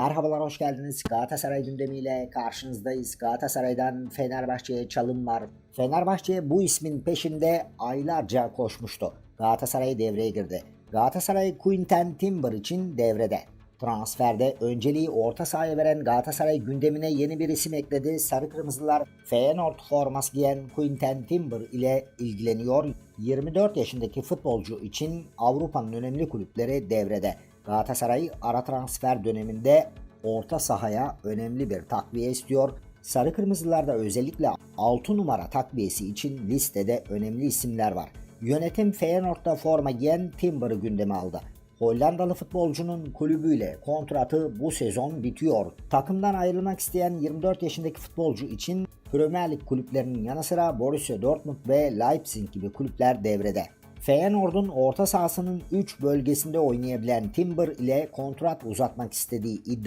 Merhabalar hoş geldiniz. Galatasaray gündemiyle karşınızdayız. Galatasaray'dan Fenerbahçe'ye çalım var. Fenerbahçe bu ismin peşinde aylarca koşmuştu. Galatasaray devreye girdi. Galatasaray Quinten Timber için devrede. Transferde önceliği orta sahaya veren Galatasaray gündemine yeni bir isim ekledi. Sarı Kırmızılar Feyenoord forması giyen Quinten Timber ile ilgileniyor. 24 yaşındaki futbolcu için Avrupa'nın önemli kulüpleri devrede. Galatasaray ara transfer döneminde orta sahaya önemli bir takviye istiyor. Sarı Kırmızılarda özellikle 6 numara takviyesi için listede önemli isimler var. Yönetim Feyenoord'da forma giyen Timber'ı gündeme aldı. Hollandalı futbolcunun kulübüyle kontratı bu sezon bitiyor. Takımdan ayrılmak isteyen 24 yaşındaki futbolcu için Premier Lig kulüplerinin yanı sıra Borussia Dortmund ve Leipzig gibi kulüpler devrede. Feyenoord'un orta sahasının 3 bölgesinde oynayabilen Timber ile kontrat uzatmak istediği iddia